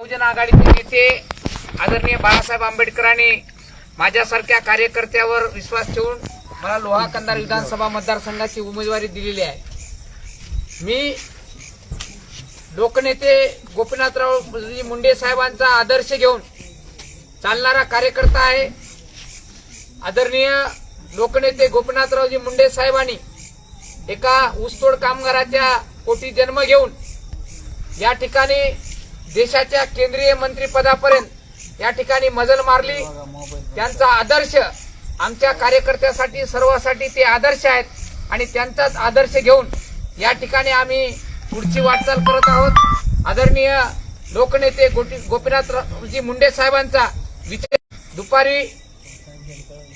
बहुजन आघाडीचे नेते आदरणीय बाळासाहेब आंबेडकरांनी माझ्यासारख्या कार्यकर्त्यावर विश्वास ठेवून मला लोहा कंदार विधानसभा मतदारसंघाची उमेदवारी दिलेली आहे. मी लोकनेते गोपीनाथराव मुंडे साहेबांचा आदर्श घेऊन चालणारा कार्यकर्ता आहे. आदरणीय लोकनेते गोपीनाथरावजी मुंडे साहेबांनी एका ऊसतोड कामगाराच्या पोटी जन्म घेऊन या ठिकाणी देशाच्या केंद्रीय मंत्रीपदापर्यंत या ठिकाणी मजल मारली. त्यांचा आदर्श आमच्या कार्यकर्त्यासाठी सर्वांसाठी ते आदर्श आहेत आणि त्यांचाच आदर्श घेऊन या ठिकाणी आम्ही पुढची वाटचाल करत आहोत. आदरणीय लोकनेते गोटी- गोपीनाथजी मुंडे साहेबांचा विचार दुपारी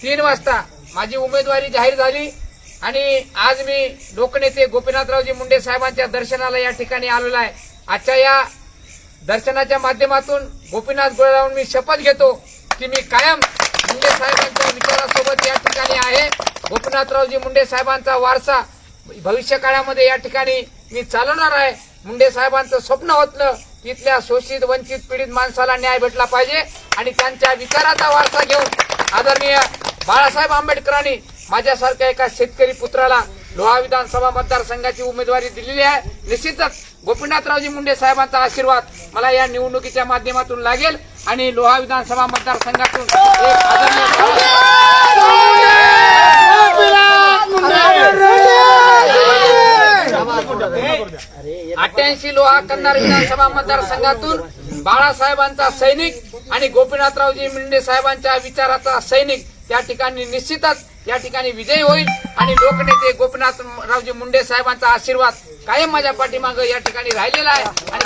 तीन वाजता माझी उमेदवारी जाहीर झाली आणि आज मी लोकनेते गोपीनाथरावजी मुंडे साहेबांच्या दर्शनाला या ठिकाणी आलेलो आहे. आजच्या या दर्शनाच्या माध्यमातून गोपीनाथ गोळे मी शपथ घेतो की मी कायम मुंडे साहेबांच्या विचारासोबत या ठिकाणी आहे. गोपीनाथरावजी मुंडे साहेबांचा वारसा भविष्य काळामध्ये या ठिकाणी मी चालवणार आहे. मुंडे साहेबांचं स्वप्न होतलं की इथल्या शोषित वंचित पीडित माणसाला न्याय भेटला पाहिजे आणि त्यांच्या विचाराचा वारसा घेऊन आदरणीय बाळासाहेब आंबेडकरांनी माझ्यासारख्या एका शेतकरी पुत्राला लोहा विधानसभा मतदारसंघाची उमेदवारी दिलेली आहे. निश्चितच गोपीनाथरावजी मुंडे साहेबांचा आशीर्वाद मला या निवडणुकीच्या माध्यमातून लागेल आणि लोहा विधानसभा मतदारसंघातून एक अठ्याऐंशी लोहा कन्नार विधानसभा मतदारसंघातून बाळासाहेबांचा सैनिक आणि गोपीनाथरावजी मुंडे साहेबांच्या विचाराचा सैनिक त्या ठिकाणी निश्चितच या ठिकाणी विजयी होईल आणि लोकनेते गोपीनाथरावजी मुंडे साहेबांचा आशीर्वाद कायम माझ्या पाठीमागं या ठिकाणी राहिलेला आहे. आणि